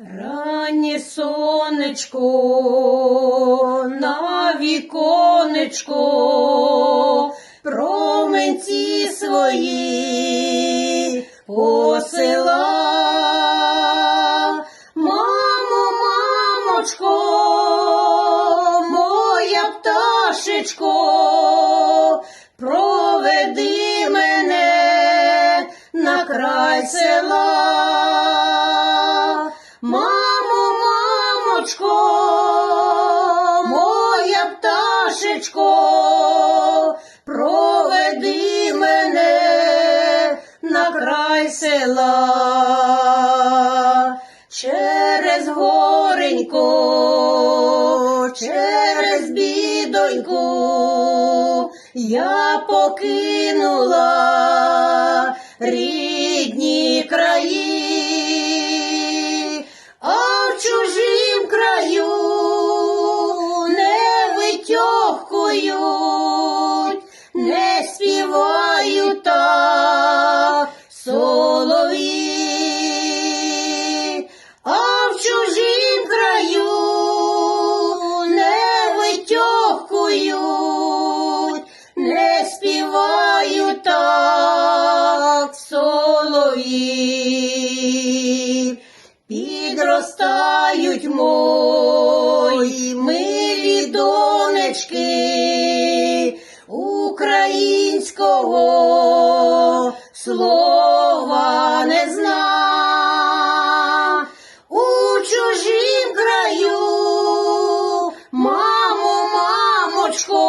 Раннє сонечко на віконечко, променці свої посила. Мамо, мамочко, моя пташечко, проведи мене на край села. Мамочко, моя пташечко, проведи мене на край села. Через горенько, через бідоньку я покинула Підростають мої милі донечки українського слова не зна. У чужім краю, мамо, мамочко,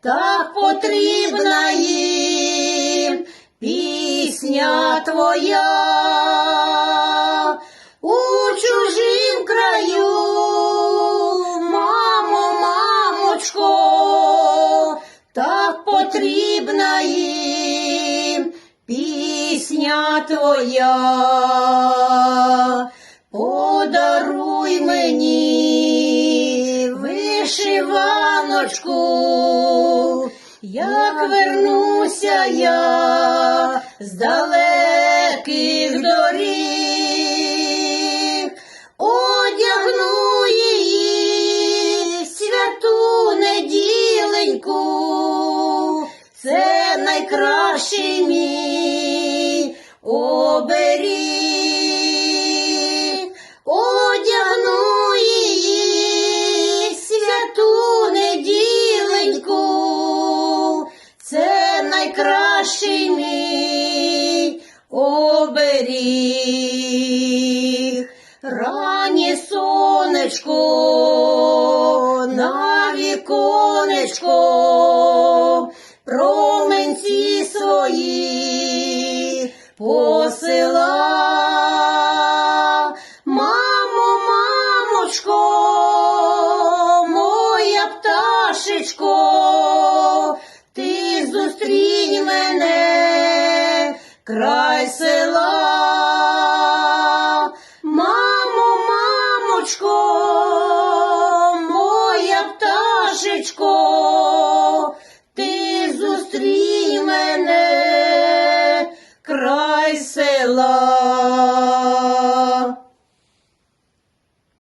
так потрібна їм пісня твоя. Потрібна їм пісня твоя. Подаруй мені вишиваночку, як вернуся я з далеких доріг, найкращий мій оберіг, одягну її святу неділеньку, це найкращий мій оберіг. Раннє сонечко на віконечко, променці край села. Мамо, мамочко, моя пташечко, ти зустрій мене край села.